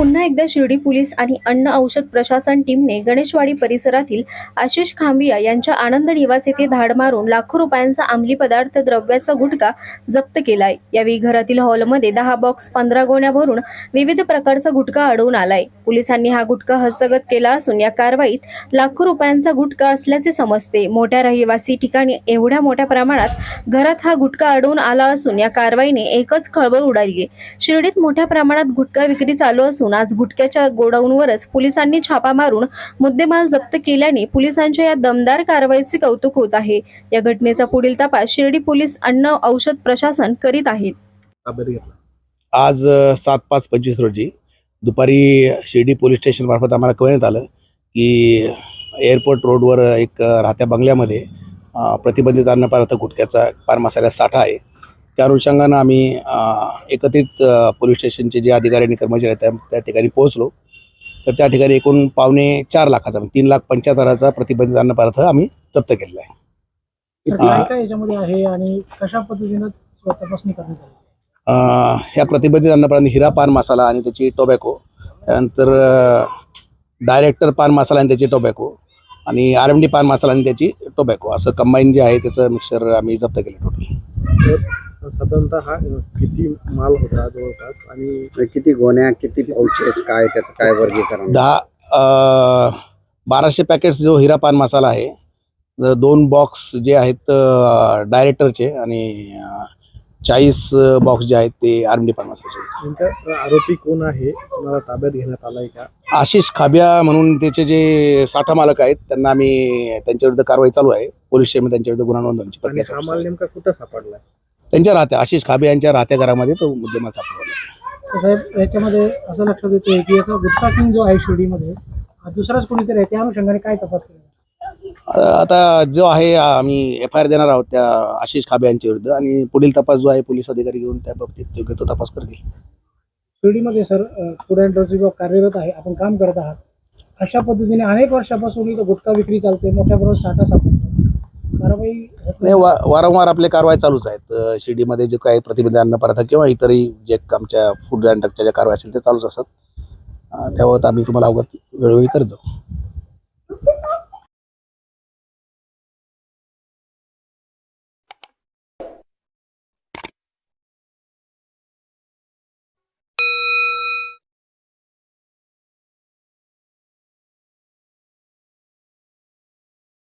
पुन्हा एकदा शिर्डी पोलीस आणि अन्न औषध प्रशासन टीमने गणेशवाडी परिसरातील आशिष खांबिया यांच्या आनंद निवास येथे धाड मारून लाखो रुपयांचा अंमली पदार्थ द्रव्याचा गुटखा जप्त केलाय. यावेळी घरातील हॉलमध्ये दहा बॉक्स पंधरा गोण्या भरून विविध प्रकारचा गुटखा अडवून आलाय. पोलिसांनी हा गुटखा हस्तगत केला असून या कारवाईत लाखो रुपयांचा गुटखा असल्याचे समजते. मोठ्या रहिवासी ठिकाणी एवढ्या मोठ्या प्रमाणात घरात हा गुटखा अडवून आला असून या कारवाईने एकच खळबळ उडाली शिर्डीत मोठ्या प्रमाणात गुटखा विक्री चालू असून आज गुटख्याच्या गोडाऊनवरच पोलिसांनी छापा मारून मुद्देमाल जप्त केल्याने पोलिसांच्या या दमदार कारवाईचे कौतुक होत आहे. या घटनेचा पुढील तपास शिर्डी पोलीस अन्न औषध प्रशासन करीत आहेत. आज सात पाच पंचवीस रोजी दुपारी शिर्डी पोलीस स्टेशन मार्फत आम्हाला कळण्यात आलं की एअरपोर्ट रोडवर एक राहत्या बंगल्यामध्ये प्रतिबंधित अन्न पदार्थ गुटख्याचा पान मसाल्याचा साठा आहे. त्या अनुषंगानं आम्ही एकत्रित पोलीस स्टेशनचे जे अधिकारी आणि कर्मचारी आहेत त्या त्या ठिकाणी पोहोचलो. तर त्या ठिकाणी एकूण पावणे चार लाखाचा म्हणजे तीन लाख पंच्याहत्तराचा प्रतिबंधित अन्न पदार्थ आम्ही जप्त केलेला आहे. याच्यामध्ये आणि कशा पद्धतीनं तपासणी करण्यात आली? अ, ह्या प्रतिबंधित अन्नपदार्थ हिरा पान मसाला आणि त्याची टोबॅको त्यानंतर डायरेक्टर पान मसाला आणि त्याची टोबॅको आणि आर एम डी पान मसाला आणि त्याची टोबॅको असं कंबाईन जे आहे त्याचं मिक्सर आम्ही जप्त केलं टोटल साधारणतः हा किती माल होता जवळपास? आणि किती गोण्या किती पाऊचेस काय त्याचं काय वर्गीकरण? दहा अ, बाराशे पॅकेट्स जो हिरा पान मसाला आहे जर दोन बॉक्स जे आहेत डायरेक्टरचे आणि अ, चाळीस बॉक्स जे आहेत ते आर एम डी पान मसाल्याचे नेमका आरोपी कोण आहे? कोणाला ताब्यात घेण्यात आलाय का? आशिष खाब्या म्हणून त्याचे जे साठा मालक आहेत त्यांना आम्ही त्यांच्या विरुद्ध कारवाई चालू आहे. पोलीस स्टेशन त्यांच्या विरुद्ध गुन्हा नोंदवण्याची आणि प्रक्रिया हा माल आहे. नेमका कुठं सापडलाय? त्यांच्या राहत्या आशिष खाबे यांच्या राहत्या घरामध्ये तो मुद्देमाल सापडला. तर साहेब याच्यामध्ये असं लक्षात येतं की याचा गुटखा किंग जो आहे शिर्डीमध्ये हा दुसराच कोणीतरी आहे त्या अनुषंगाने काय तपास केला? अ, आता जो आहे आम्ही एफ आय आर देणार आहोत त्या आशिष खाबे यांच्या विरुद्ध आणि पुढील तपास जो आहे पोलीस अधिकारी घेऊन त्या बाबतीत योग्य तो तपास करतील. शिर्डीमध्ये सर फूड अँड ड्रग्स विभाग कार्यरत आहे आपण काम करत आहात. अशा पद्धतीने अनेक वर्षापासून इथं गुटखा विक्री चालते मोठ्या प्रमाणात साठा सापडतो. कारवाई नाही वा वारंवार आपले कारवाई चालूच आहेत. शिर्डीमध्ये जे काही प्रतिबंध अन्न पदार्थ किंवा इतरही जे आमच्या फूड अँड ड्रगच्या ज्या कारवाई असेल ते चालूच असतात. अ, त्याबाबत आम्ही तुम्हाला अवगत वेळोवेळी करतो.